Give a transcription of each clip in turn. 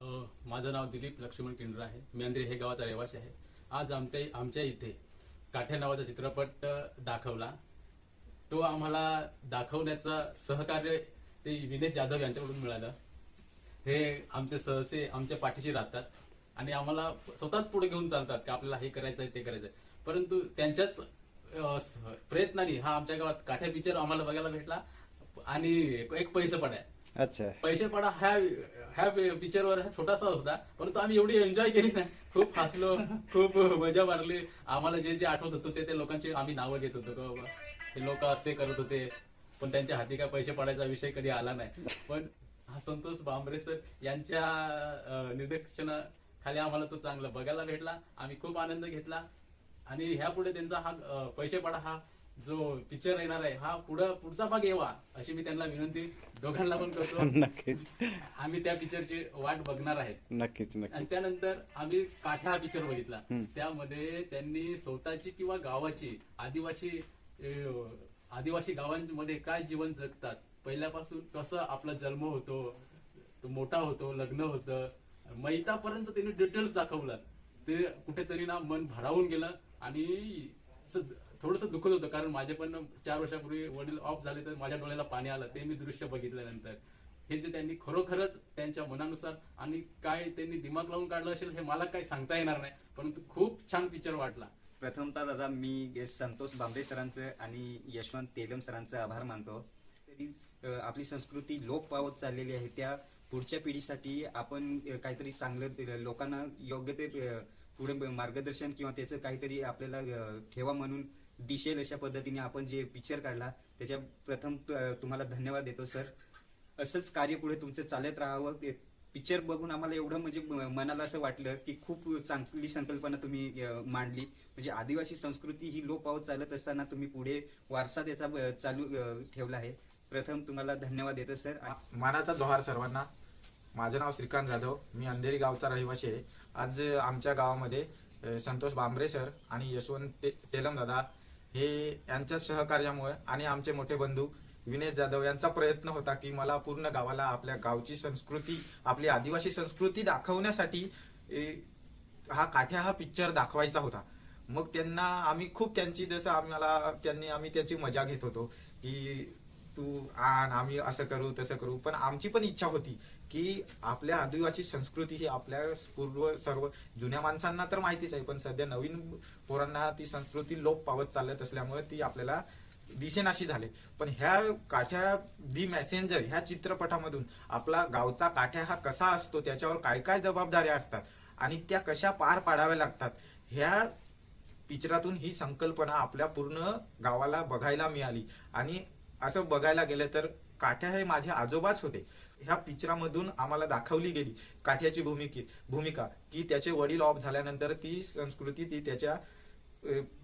माझं नाव दिलीप लक्ष्मण केंद्र आहे. मेंद्रे हे गावाचा रहिवासी आहे. आज आमच्या आमच्या इथे काठ्या नावाचा चित्रपट दाखवला. तो आम्हाला दाखवण्याचं सहकार्य ते विनेश जाधव यांच्याकडून मिळालं. हे आमचे सहसे आमच्या पाठीशी राहतात आणि आम्हाला स्वतःच पुढे घेऊन चालतात की आपल्याला हे करायचं आहे ते करायचं आहे. परंतु त्यांच्याच प्रयत्नाने हा आमच्या गावात काठ्या पिक्चर आम्हाला बघायला भेटला आणि एक पैस पण आहे अच्छा. पैसे पडा ह्या ह्या पिक्चरवर छोटासा होता परंतु आम्ही एवढी एन्जॉय केली ना खूप हसलो खूप मजा मारली. आम्हाला जे जे आठवत होतं ते ते लोकांची आम्ही नावं घेत होतो. हे लोक असे करत होते पण त्यांच्या हाती काय पैसे पडायचा विषय कधी आला नाही. पण हा संतोष बांबरे सर यांच्या निदर्शनाखाली आम्हाला तो चांगला बघायला भेटला. आम्ही खूप आनंद घेतला. आणि ह्यापुढे त्यांचा हा पैसे पडा हा जो पिक्चर येणार आहे हा पुढं पुढचा भाग येवा अशी मी त्यांना विनंती दोघांना पण करतो. नक्कीच. आम्ही त्या पिक्चरची वाट बघणार आहेत. नक्कीच आणि त्यानंतर आम्ही काठा हा पिक्चर बघितला. त्यामध्ये त्यांनी स्वतःची किंवा गावाची आदिवासी आदिवासी गावांमध्ये काय जीवन जगतात पहिल्यापासून कसं आपला जन्म होतो तो मोठा होतो लग्न होतं मैतापर्यंत त्यांनी डिटेल्स दाखवलं. ते कुठेतरी ना मन भरावून गेलं आणि थोडस दुखत होतं कारण माझे पण चार वर्षापूर्वी वडील ऑफ झाले तर माझ्या डोळ्याला पाणी आलं ते मी दृश्य बघितल्यानंतर. हे जे त्यांनी खरोखरच त्यांच्या मनानुसार आणि काय त्यांनी दिमाग लावून काढलं असेल हे मला काही सांगता येणार नाही परंतु खूप छान पिक्चर वाटला. प्रथमतः दादा मी संतोष बांबे सरांचं आणि यशवंत तेलम सरांचं आभार मानतो. आपली संस्कृती लोप पावत चाललेली आहे. त्या पुढच्या पिढीसाठी आपण काहीतरी चांगलं लोकांना योग्य ते पुढे मार्गदर्शन किंवा त्याचं काहीतरी आपल्याला ठेवा म्हणून दिसेल अशा पद्धतीने आपण जे पिक्चर काढला त्याच्या प्रथम तुम्हाला धन्यवाद देतो सर. असंच कार्य पुढे तुमचं चालत राहावं. ते पिक्चर बघून आम्हाला एवढं म्हणजे मनाला असं वाटलं की खूप चांगली संकल्पना तुम्ही मांडली. म्हणजे आदिवासी संस्कृती ही लोप पावत चालत असताना तुम्ही पुढे वारसा त्याचा चालू ठेवला आहे. प्रथम तुम्हाला धन्यवाद देतो सर. मानाचा जोहार सर्वांना. माझं नाव श्रीकांत जाधव. मी अंधेरी गावचा रहिवासी आहे. आज आमच्या गावामध्ये संतोष बांबरे सर आणि यशवंत ते तेलम दादा हे यांच्या सहकार्यामुळे आणि आमचे मोठे बंधू विनेश जाधव यांचा प्रयत्न होता की मला पूर्ण गावाला आपल्या गावची संस्कृती आपली आदिवासी संस्कृती दाखवण्यासाठी हा काठ्या हा पिक्चर दाखवायचा होता. मग त्यांना आम्ही खूप त्यांची जसं आम्हाला त्यांनी आम्ही त्याची मजा घेत होतो की तू आण आम्ही असं करू तसं करू. पण आमची पण इच्छा होती की आपल्या आदिवासी संस्कृती ही आपल्या पूर्व सर्व जुन्या माणसांना तर माहितीच आहे पण सध्या नवीन पोरांना ती संस्कृती लोप पावत चालत असल्यामुळे ती आपल्याला दिशेनाशी झाले पण ह्या काठ्या दी मॅसेंजर ह्या चित्रपटामधून आपला गावचा काठ्या हा कसा असतो त्याच्यावर काय काय जबाबदाऱ्या असतात आणि त्या कशा पार पाडाव्या लागतात ह्या पिक्चरातून ही संकल्पना आपल्या पूर्ण गावाला बघायला मिळाली आणि असं बघायला गेलं तर काठ्या हे माझे आजोबाच होते. ह्या पिक्चरामधून आम्हाला दाखवली गेली काठ्याची भूमिकी भूमिका. की त्याचे वडील ऑफ झाल्यानंतर ती संस्कृती ती त्याच्या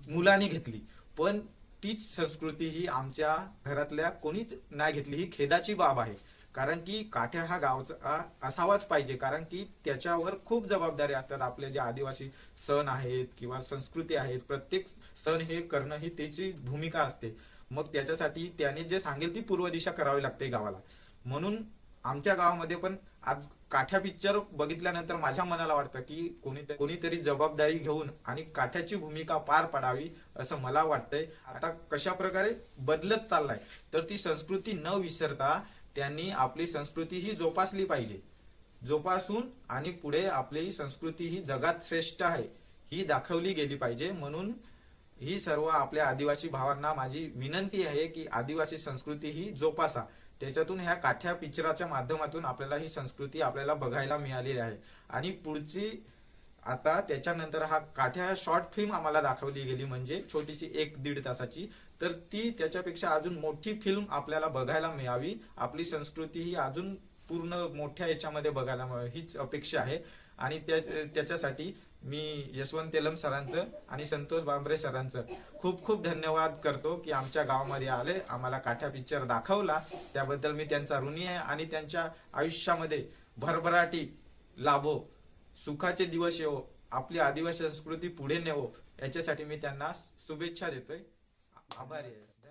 मुलाने घेतली. पण तीच संस्कृती ही आमच्या घरातल्या कोणीच नाही घेतली. ही खेदाची बाब आहे. कारण की काठ्या हा गावचा असावाच पाहिजे. कारण की त्याच्यावर खूप जबाबदारी असतात. आपले जे आदिवासी सण आहेत किंवा संस्कृती आहेत प्रत्येक सण हे करणं ही त्याची भूमिका असते. मग त्याच्यासाठी त्याने जे सांगेल ती पूर्व दिशा करावी लागते गावाला. म्हणून आमच्या गावामध्ये पण आज काठ्या पिक्चर बघितल्यानंतर माझ्या मनाला वाटतं की कोणी कोणीतरी जबाबदारी घेऊन आणि काठ्याची भूमिका पार पाडावी असं मला वाटतंय. आता कशा प्रकारे बदलत चाललाय तर ती संस्कृती न विसरता त्यांनी आपली संस्कृती ही जोपासली पाहिजे. जोपासून आणि पुढे आपली संस्कृती ही जगात श्रेष्ठ आहे ही दाखवली गेली पाहिजे. म्हणून ही सर्व आपल्या आदिवासी भावांना माझी विनंती आहे की आदिवासी संस्कृती ही जोपासा. त्याच्यातून ह्या काठ्या पिक्चराच्या माध्यमातून आपल्याला ही संस्कृती आपल्याला बघायला मिळालेली आहे. आणि पुढची आता त्याच्यानंतर हा काठ्या शॉर्ट फिल्म आम्हाला दाखवली गेली म्हणजे छोटीशी एक दीड तासाची. तर ती त्याच्यापेक्षा अजून मोठी फिल्म आपल्याला बघायला मिळावी. आपली संस्कृती ही अजून पूर्ण मोठ्या याच्यामध्ये बघायला मिळावी हीच अपेक्षा आहे. आणि त्या त्याच्यासाठी मी यशवंत तेलम सरांचं आणि संतोष बांबरे सरांचं खूप खूप धन्यवाद करतो की आमच्या गावामध्ये आले आम्हाला काठ्या पिक्चर दाखवला. त्याबद्दल मी त्यांचा ऋणी आहे आणि त्यांच्या आयुष्यामध्ये भरभराटी लाभो. सुखाचे दिवस येवो आपली आदिवासी संस्कृती पुढे नेवो याच्यासाठी मी त्यांना शुभेच्छा देतोय. आभारी आहे.